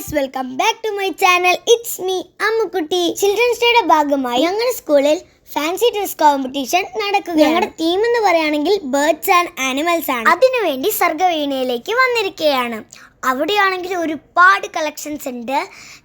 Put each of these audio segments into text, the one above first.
Guys welcome back to my channel it's me Ammukutty children's ഡേയുടെ ഭാഗമായി ഞങ്ങളുടെ സ്കൂളിൽ ഫാൻസി ഡ്രസ് കോമ്പറ്റീഷൻ നടക്കുക ഞങ്ങളുടെ തീം എന്ന് പറയുകയാണെങ്കിൽ ബേർഡ്സ് ആൻഡ് ആനിമൽസ് ആണ്. അതിനുവേണ്ടി സർഗവീണയിലേക്ക് വന്നിരിക്കുകയാണ്. അവിടെയാണെങ്കിൽ ഒരുപാട് കളക്ഷൻസ് ഉണ്ട്.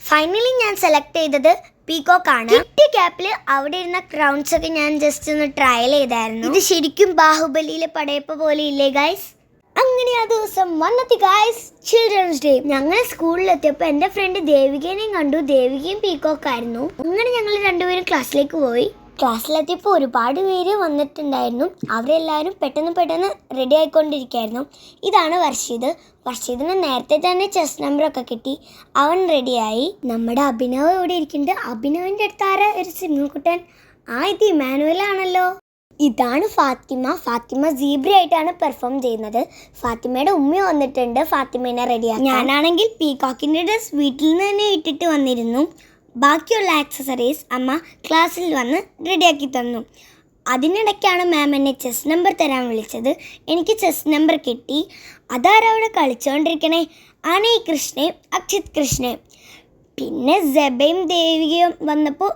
ഫൈനലി ഞാൻ സെലക്ട് ചെയ്തത് പീകോക്ക് ആണ്. കിട്ടിയ ക്യാപ്പിൽ അവിടെ ഇരുന്ന ക്രൗൺസ് ഒക്കെ ഞാൻ ജസ്റ്റ് ഒന്ന് ട്രയൽ ചെയ്തായിരുന്നു. ഇത് ശരിക്കും ബാഹുബലിയിലെ പടയപ്പ പോലെ ഇല്ലേ ഗൈസ് അങ്ങനെ ആ ദിവസം. വന്നെത്തി ഗായ്സ് ചിൽഡ്രൻസ് ഡേ ഞങ്ങൾ സ്കൂളിലെത്തിയപ്പോൾ എന്റെ ഫ്രണ്ട് ദേവികേനെയും കണ്ടു. ദേവികയും പീക്കോക്ക് ആയിരുന്നു. അങ്ങനെ ഞങ്ങൾ രണ്ടുപേരും ക്ലാസ്സിലേക്ക് പോയി. ക്ലാസ്സിലെത്തിയപ്പോൾ ഒരുപാട് പേര് വന്നിട്ടുണ്ടായിരുന്നു. അവരെല്ലാവരും പെട്ടെന്ന് പെട്ടെന്ന് റെഡി ആയിക്കൊണ്ടിരിക്കുകയായിരുന്നു ഇതാണ് വർഷീദ്. വർഷീദിന് നേരത്തെ തന്നെ ചെസ് നമ്പറൊക്കെ കിട്ടി. അവൻ റെഡിയായി നമ്മുടെ അഭിനവ് ഇവിടെ ഇരിക്കുന്നുണ്ട്? അഭിനവിന്റെ അടുത്താര ഒരു സിനിമക്കുട്ടൻ ആ ഇത് ഇമാനുവലാണല്ലോ ഇതാണ് ഫാത്തിമ. ഫാത്തിമ ആയിട്ടാണ് പെർഫോം ചെയ്യുന്നത്. ഫാത്തിമയുടെ ഉമ്മ വന്നിട്ടുണ്ട്. ഫാത്തിമേനെ റെഡിയാക്കി ഞാനാണെങ്കിൽ പീകോക്കിന്റെ ഡ്രസ് വീട്ടിൽ നിന്ന് തന്നെ ഇട്ടിട്ട് വന്നിരുന്നു. ബാക്കിയുള്ള ആക്സസറീസ് അമ്മ ക്ലാസ്സിൽ വന്ന് റെഡിയാക്കി തന്നു. അതിനിടയ്ക്കാണ് മാം എന്നെ ചെസ് നമ്പർ തരാൻ വിളിച്ചത്. എനിക്ക് ചെസ് നമ്പർ കിട്ടി. അതാരവിടെ കളിച്ചുകൊണ്ടിരിക്കണേ ആണ് കൃഷ്ണേ അക്ഷിത് കൃഷ്ണയും പിന്നെ ജബയും ദേവികയും വന്നപ്പോൾ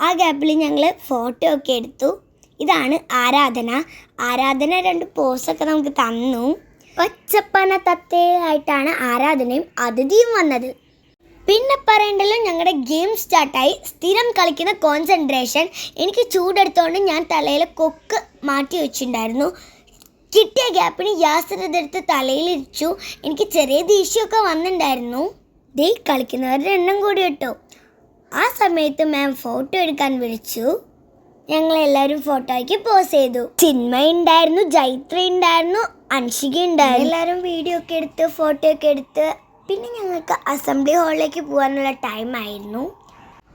ആ ഗ്യാപ്പിൽ ഞങ്ങൾ ഫോട്ടോ ഒക്കെ എടുത്തു. ഇതാണ് ആരാധന. ആരാധന രണ്ട് പോസൊക്കെ നമുക്ക് തന്നു. പച്ചപ്പന തത്തയായിട്ടാണ് ആരാധനയും അതിഥിയും വന്നത്. പിന്നെ പറയേണ്ടല്ലോ ഞങ്ങളുടെ ഗെയിം സ്റ്റാർട്ടായി സ്ഥിരം കളിക്കുന്ന കോൺസെൻട്രേഷൻ എനിക്ക് ചൂടെടുത്തോണ്ട് ഞാൻ തലയിൽ കൊക്ക് മാറ്റി വെച്ചിട്ടുണ്ടായിരുന്നു കിട്ടിയ ഗ്യാപ്പിന് തലയിൽ തലയിലിരിച്ചു എനിക്ക് ചെറിയ ദേഷ്യമൊക്കെ വന്നിട്ടുണ്ടായിരുന്നു ദേ കളിക്കുന്നവരുടെ എണ്ണം കൂടി കേട്ടോ ആ സമയത്ത് മാം ഫോട്ടോ എടുക്കാൻ വിളിച്ചു. ഞങ്ങൾ എല്ലാവരും ഫോട്ടോയ്ക്ക് പോസ് ചെയ്തു. ചിന്മയ ഉണ്ടായിരുന്നു ജൈത്ര ഉണ്ടായിരുന്നു അൻഷിക ഉണ്ടായിരുന്നു എല്ലാവരും വീഡിയോ ഒക്കെ എടുത്ത് ഫോട്ടോ ഒക്കെ എടുത്ത്. പിന്നെ ഞങ്ങൾക്ക് അസംബ്ലി ഹാളിലേക്ക് പോകാനുള്ള ടൈം ആയിരുന്നു.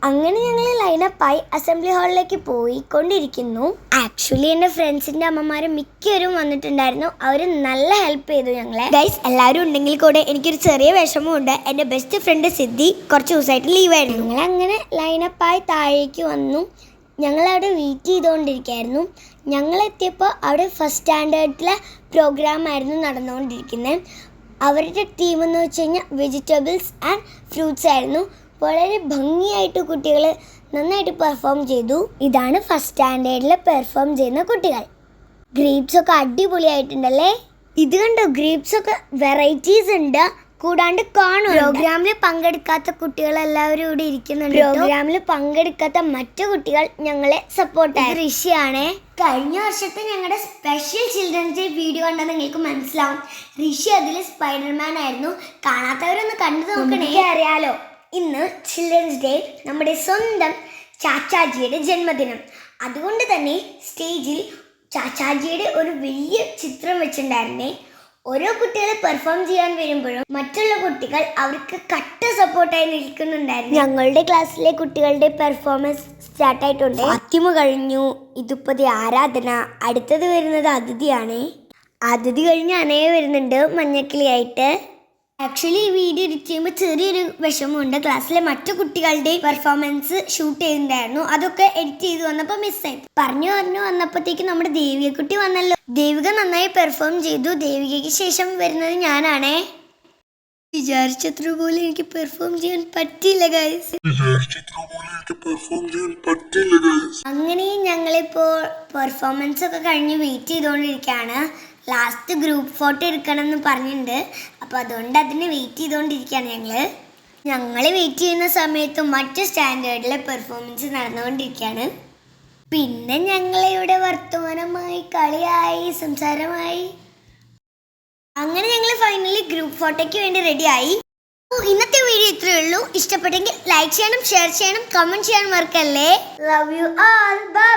അങ്ങനെ ഞങ്ങൾ ലൈനപ്പായി അസംബ്ലി ഹാളിലേക്ക് പോയിക്കൊണ്ടിരിക്കുന്നു. ആക്ച്വലി എന്റെ ഫ്രണ്ട്സിന്റെ അമ്മമാർ മിക്കവരും വന്നിട്ടുണ്ടായിരുന്നു. അവർ നല്ല ഹെൽപ്പ് ചെയ്തു ഞങ്ങളെ. ഗൈസ് എല്ലാവരും ഉണ്ടെങ്കിൽ കൂടെ എനിക്കൊരു ചെറിയ വിഷമമുണ്ട് എന്റെ ബെസ്റ്റ് ഫ്രണ്ട് സിദ്ധി കുറച്ച് ദിവസമായിട്ട് ലീവായിരുന്നു ഞങ്ങൾ അങ്ങനെ ലൈനപ്പായി താഴേക്ക് വന്നു. ഞങ്ങളവിടെ വെയിറ്റ് ചെയ്തുകൊണ്ടിരിക്കുകയായിരുന്നു ഞങ്ങളെത്തിയപ്പോൾ അവിടെ ഫസ്റ്റ് സ്റ്റാൻഡേർഡിലെ പ്രോഗ്രാം ആയിരുന്നു നടന്നുകൊണ്ടിരിക്കുന്നത് അവരുടെ ടീം എന്ന് വെച്ച് കഴിഞ്ഞാൽ വെജിറ്റബിൾസ് ആൻഡ് ഫ്രൂട്ട്സ് ആയിരുന്നു. വളരെ ഭംഗിയായിട്ട് കുട്ടികൾ നന്നായിട്ട് പെർഫോം ചെയ്തു. ഇതാണ് ഫസ്റ്റ് സ്റ്റാൻഡേർഡിൽ പെർഫോം ചെയ്യുന്ന കുട്ടികൾ. ഗ്രേപ്സ് ഒക്കെ അടിപൊളിയായിട്ടുണ്ടല്ലേ? ഇത് കണ്ടോ? ഗ്രേപ്സ് ഒക്കെ വെറൈറ്റീസ് ഉണ്ട്. കൂടാണ്ട് കാണും. പ്രോഗ്രാമിൽ പങ്കെടുക്കാത്ത കുട്ടികൾ എല്ലാവരും ഇവിടെ ഇരിക്കുന്നുണ്ട് പ്രോഗ്രാമിൽ പങ്കെടുക്കാത്ത മറ്റു കുട്ടികൾ ഞങ്ങളെ സപ്പോർട്ട് ഋഷിയാണ് കഴിഞ്ഞ വർഷത്തെ ഞങ്ങളുടെ സ്പെഷ്യൽ ചിൽഡ്രൻസ് ഡേ വീഡിയോ കണ്ടാൽ നിങ്ങൾക്ക് മനസ്സിലാവും. ഋഷി അതിൽ സ്പൈഡർമാൻ ആയിരുന്നു. കാണാത്തവരൊന്ന് കണ്ടു നോക്കണേ. അറിയാലോ ഇന്ന് ചിൽഡ്രൻസ് ഡേ നമ്മുടെ സ്വന്തം ചാച്ചാജിയുടെ ജന്മദിനം. അതുകൊണ്ട് തന്നെ സ്റ്റേജിൽ ചാച്ചാജിയുടെ ഒരു വലിയ ചിത്രം വെച്ചിട്ടുണ്ടായിരുന്നേ. ഓരോ കുട്ടികൾ പെർഫോം ചെയ്യാൻ വരുമ്പോഴും മറ്റുള്ള കുട്ടികൾ അവർക്ക് കട്ട സപ്പോർട്ടായി നിൽക്കുന്നുണ്ടായിരുന്നു. ഞങ്ങളുടെ ക്ലാസ്സിലെ കുട്ടികളുടെ പെർഫോമൻസ് സ്റ്റാർട്ട് ആയിട്ടുണ്ട്. ഫാത്തിമ കഴിഞ്ഞു. ഇതിപ്പോ ആരാധന. അടുത്തത് വരുന്നത് അതിഥിയാണ്. അതിഥി കഴിഞ്ഞ് അനയ വരുന്നുണ്ട് മഞ്ഞക്കിളിയായിട്ട്. ആക്ച്വലി ഈ വീഡിയോ എഡിറ്റ് ചെയ്യുമ്പോൾ ചെറിയൊരു വിഷമമുണ്ട്. ക്ലാസ്സിലെ മറ്റു കുട്ടികളുടെ പെർഫോമൻസ് ഷൂട്ട് ചെയ്യുന്നുണ്ടായിരുന്നു അതൊക്കെ എഡിറ്റ് ചെയ്ത് വന്നപ്പോൾ മിസ്സായി പറഞ്ഞു പറഞ്ഞു വന്നപ്പോഴത്തേക്ക് നമ്മുടെ ദേവികക്കുട്ടി വന്നല്ലോ. ദേവിക നന്നായി പെർഫോം ചെയ്തു. ദേവികയ്ക്ക് ശേഷം വരുന്നത് ഞാനാണേ. വിചാരിച്ചത്ര പോലെ എനിക്ക് പെർഫോം ചെയ്യാൻ പറ്റിയില്ല ഗൈസ് പറ്റില്ല അങ്ങനെ ഞങ്ങളിപ്പോൾ പെർഫോമൻസ് ഒക്കെ കഴിഞ്ഞ് വെയിറ്റ് ചെയ്തുകൊണ്ടിരിക്കുകയാണ് ലാസ്റ്റ് ഗ്രൂപ്പ് ഫോട്ടോ എടുക്കണം എന്ന് പറഞ്ഞിട്ടുണ്ട്. അപ്പോൾ അതുകൊണ്ട് അതിന് വെയിറ്റ് ചെയ്തുകൊണ്ടിരിക്കുകയാണ് ഞങ്ങൾ ഞങ്ങൾ വെയിറ്റ് ചെയ്യുന്ന സമയത്ത് മറ്റ് സ്റ്റാൻഡേർഡിലെ പെർഫോമൻസ് നടന്നുകൊണ്ടിരിക്കുകയാണ്. പിന്നെ ഞങ്ങളിവിടെ വർത്തമാനമായി കളിയായി സംസാരമായി. അങ്ങനെ ഞങ്ങൾ ഫൈനലി ഗ്രൂപ്പ് ഫോട്ടോയ്ക്ക് വേണ്ടി റെഡിയായി ഇന്നത്തെ വീഡിയോ ഇത്രയേ ഉള്ളൂ. ഇഷ്ടപ്പെട്ടെങ്കിൽ ലൈക്ക് ചെയ്യണം ഷെയർ ചെയ്യണം കമന്റ് ചെയ്യാൻ മറക്കല്ലേ. Love you all by